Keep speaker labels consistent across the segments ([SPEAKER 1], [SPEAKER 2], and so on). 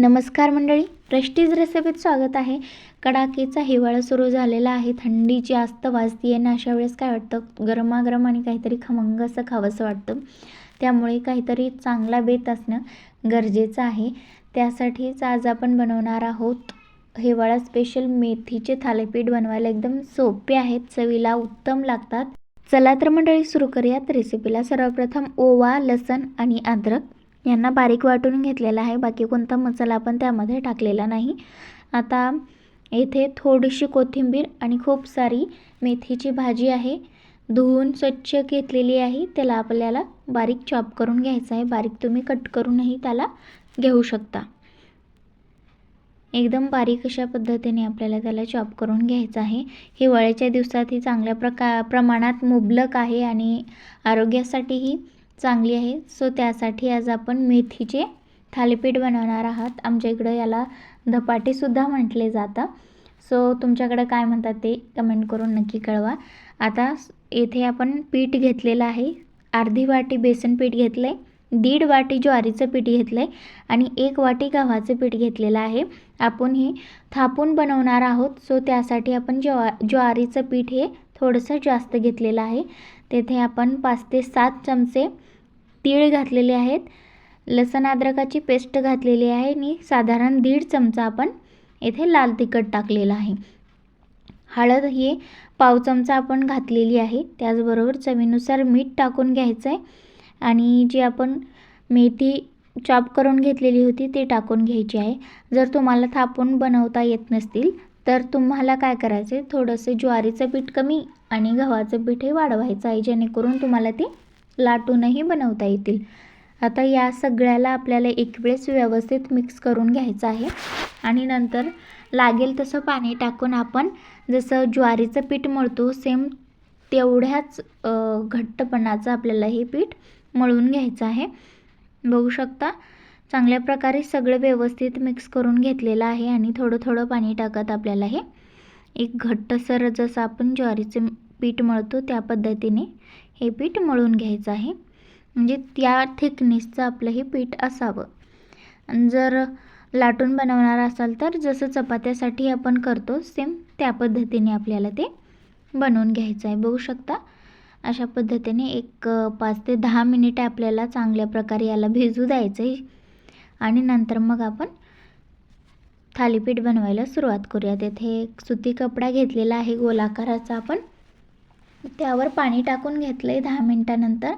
[SPEAKER 1] नमस्कार मंडळी प्रेस्टीज रेसिपीत स्वागत आहे. कडाकेचा हिवाळा सुरू झालेला आहे. थंडीची जास्त वाजती आहे ना अशा वेळेस काय वाटतं? गरमागरम आणि काहीतरी खमंग असं खावंसं वाटतं. त्यामुळे काहीतरी चांगला बेत असणं गरजेचं आहे. त्यासाठीच आज आपण बनवणार आहोत हिवाळा स्पेशल मेथीचे थालीपीठ बनवायला एकदम सोपे आहेत चवीला उत्तम लागतात. चला तर मंडळी सुरू करूयात रेसिपीला सर्वप्रथम ओवा लसण आणि अद्रक. यांना बारीक वाटून घेतलेला आहे. बाकी कोणता मसाला आपण त्यामध्ये टाकलेला नाही. आता येथे थोडीशी कोथिंबीर आणि खूप सारी मेथीची भाजी आहे. धुवून स्वच्छ घेतलेली आहे. त्याला आपल्याला बारीक चॉप करून घ्यायचं आहे. बारीक तुम्ही कट करूनही त्याला घेऊ शकता. एकदम बारीक अशा पद्धतीने आपल्याला त्याला चॉप करून घ्यायचं आहे. हिवाळ्याच्या दिवसात ही चांगल्या प्रका प्रमाणात मुबलक आहे आणि आरोग्यासाठीही चांगली आहे. सो त्यासाठी आज आपण मेथीचे थालीपीठ बनवणार आहात. आमच्या इकडं याला धपाटेसुद्धा म्हटले जातं सो तुमच्याकडं काय म्हणतात ते कमेंट करून नक्की कळवा. आता येथे आपण पीठ घेतलेलं आहे. अर्धी वाटी बेसन पीठ घेतलं आहे दीड वाटी ज्वारीचं पीठ घेतलं आहे आणि एक वाटी गव्हाचं पीठ घेतलेलं आहे. आपण हे थापून बनवणार आहोत. सो त्यासाठी आपण ज्वा ज्वारीचं पीठ हे थोडंसं जास्त घेतलेलं आहे. तेथे आपण पाच ते सात चमचे तीळ घातलेले आहेत. लसण अद्रकाची पेस्ट घातलेली आहे. आणि साधारण दीड चमचा आपण येथे लाल तिखट टाकलेलं आहे. हळद ही पाव चमचा आपण घातलेली आहे. त्याचबरोबर चवीनुसार मीठ टाकून घ्यायचं आहे आणि जी आपण मेथी चॉप करून घेतलेली होती ती टाकून घ्यायची आहे. जर तुम्हाला थापून बनवता येत नसतील तर तुम्हाला काय करायचं आहे थोडंसं ज्वारीचं पीठ कमी आणि गव्हाचं पीठही वाढवायचं आहे जेणेकरून तुम्हाला ते लाटूनही बनवता येतील. आता या सगळ्याला आपल्याला एक वेळेस व्यवस्थित मिक्स करून घ्यायचं आहे. आणि नंतर लागेल तसं पाणी टाकून आपण जसं ज्वारीचं पीठ मळतो सेम तेवढ्याच घट्टपणाचं आपल्याला हे पीठ मळून घ्यायचं आहे. बघू शकता चांगल्या प्रकारे सगळं व्यवस्थित मिक्स करून घेतलेलं आहे आणि थोडं थोडं पाणी टाकत आपल्याला हे. एक घट्टसर जसं आपण ज्वारीचं पीठ मळतो त्या पद्धतीने हे पीठ मळून घ्यायचं आहे. म्हणजे त्या थिकनेसचं आपलं हे पीठ असावं. जर लाटून बनवणार असाल तर जसं चपात्यासाठी आपण करतो सेम त्या पद्धतीने आपल्याला ते बनवून घ्यायचं आहे. बघू शकता अशा पद्धतीने एक पाच ते दहा मिनिट आपल्याला चांगल्या प्रकारे याला भिजू द्यायचं आहे. आणि नंतर मग आपण थालीपीठ बनवायला सुरुवात करूया तेथे एक सुती कपडा घेतलेला आहे. गोलाकाराचा आपण त्यावर पाणी टाकून घेतलं आहे दहा मिनटानंतर.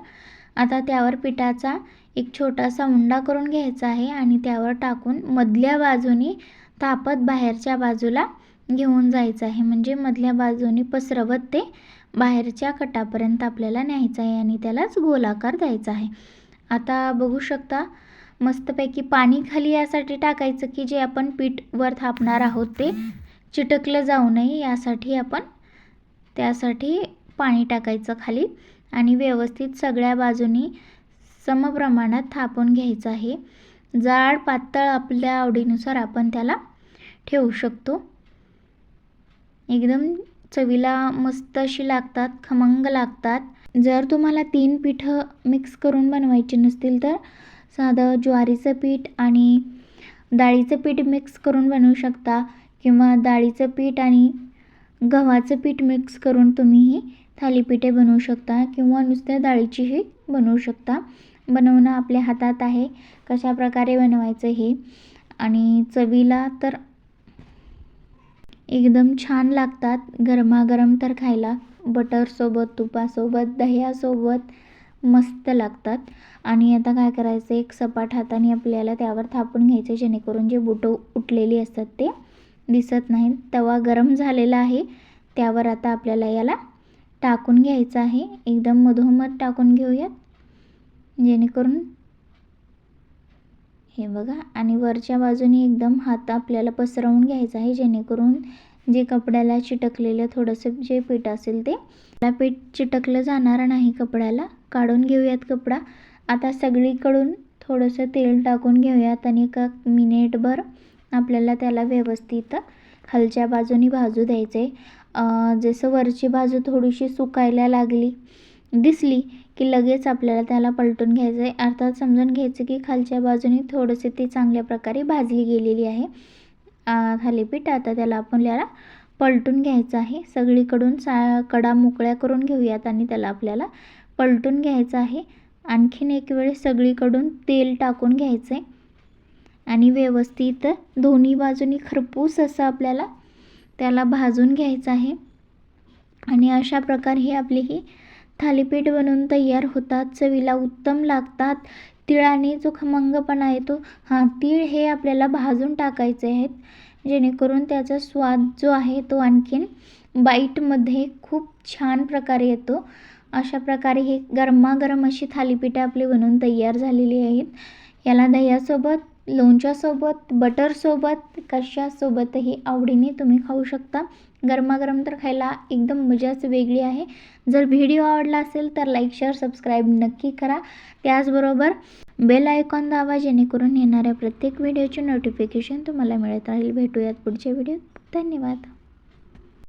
[SPEAKER 1] आता त्यावर पिठाचा एक छोटासा उंडा करून घ्यायचा आहे आणि त्यावर टाकून मधल्या बाजूनी तापत बाहेरच्या बाजूला घेऊन जायचं आहे. म्हणजे मधल्या बाजूनी पसरवत ते बाहेरच्या कटापर्यंत आपल्याला न्यायचं आहे आणि त्यालाच गोलाकार द्यायचा आहे. आता बघू शकता मस्तपैकी पाणी खाली यासाठी टाकायचं की जे आपण पीठ वर थापणार आहोत ते चिटकलं जाऊ नये यासाठी आपण त्यासाठी पाणी टाकायचं खाली आणि व्यवस्थित सगळ्या बाजूनी समप्रमाणात थापून घ्यायचं आहे. जाड पातळ आपल्या आवडीनुसार आपण त्याला ठेवू शकतो. एकदम चवीला मस्त अशी लागतात खमंग लागतात. जर तुम्हाला तीन पिठं मिक्स करून बनवायची नसतील तर साधं ज्वारीचं पीठ आणि डाळीचं पीठ मिक्स करून बनवू शकता किंवा डाळीचं पीठ आणि गव्हाचं पीठ मिक्स करून तुम्हीही थालीपीठे बनवू शकता किंवा नुसत्या डाळीचीही बनवू शकता. बनवणं आपल्या हातात आहे. कशा प्रकारे बनवायचं हे? आणि चवीला तर एकदम छान लागतात. गरमागरम तर खायला. बटरसोबत तुपासोबत दह्यासोबत मस्त लागतात. आणि आता काय करायचं? एक सपाट हाताने आपल्याला त्यावर थापून घ्यायचं जेणेकरून जे बुटं उठलेली असतात ते दिसत नाहीत. तवा गरम झालेला आहे. त्यावर आता आपल्याला याला टाकून घ्यायचं आहे. एकदम मधोमध टाकून घेऊयात. जेणेकरून हे बघा. आणि वरच्या बाजूने एकदम हात आपल्याला पसरवून घ्यायचा आहे. जेणेकरून जे कपड्याला चिटकलेलं थोडंसं जे पीठ असेल ते त्या पीठ चिटकलं जाणार नाही कपड्याला. काढून घेऊयात कपडा. आता सगळीकडून थोडंसं तेल टाकून घेऊयात आणि एका मिनिटभर आपल्याला त्याला व्यवस्थित खालच्या बाजूने भाजू द्यायचं आहे जसं वरची बाजू थोडीशी सुकायला लागली दिसली की लगेच आपल्याला त्याला पलटून घ्यायचं आहे अर्थात समजून घ्यायचं की खालच्या बाजूने थोडंसे ती चांगल्या प्रकारे भाजली गेलेली आहे. थालीपीठ आता त्याला आपल्याला पलटून घ्यायचं आहे. सगळीकडून सा कडा मोकळ्या करून घेऊयात आणि त्याला आपल्याला पलटून घ्यायचं आहे. आणखीन एक वेळेस सगळीकडून तेल टाकून घ्यायचं आहे आणि व्यवस्थित दोन्ही बाजूनी खरपूस असं आपल्याला त्याला भाजून घ्यायचं आहे. आणि अशा प्रकारे ही आपली ही थालीपीठ बनवून तयार होतात. चवीला उत्तम लागतात. तिळाने जो खमंगपणा आहे तो हां तीळ हे आपल्याला भाजून टाकायचे आहेत. जेणेकरून त्याचा स्वाद जो आहे तो आणखीन बाईटमध्ये खूप छान प्रकारे येतो. अशा प्रकारे हे गरमागरम अशी थालीपीठं आपली बनवून तयार झालेली आहेत. याला दह्यासोबत लोणच्यासोबत बटरसोबत कशासोबतही आवडीने तुम्ही खाऊ शकता. गरमागरम तर खायला एकदम मजाच वेगळी आहे. जर व्हिडिओ आवडला असेल तर लाईक शेअर सबस्क्राईब नक्की करा. त्याचबरोबर बेल आयकॉन दावा जेणेकरून येणाऱ्या प्रत्येक व्हिडिओचे नोटिफिकेशन तुम्हाला मिळत राहील. भेटूयात पुढच्या व्हिडिओत. धन्यवाद.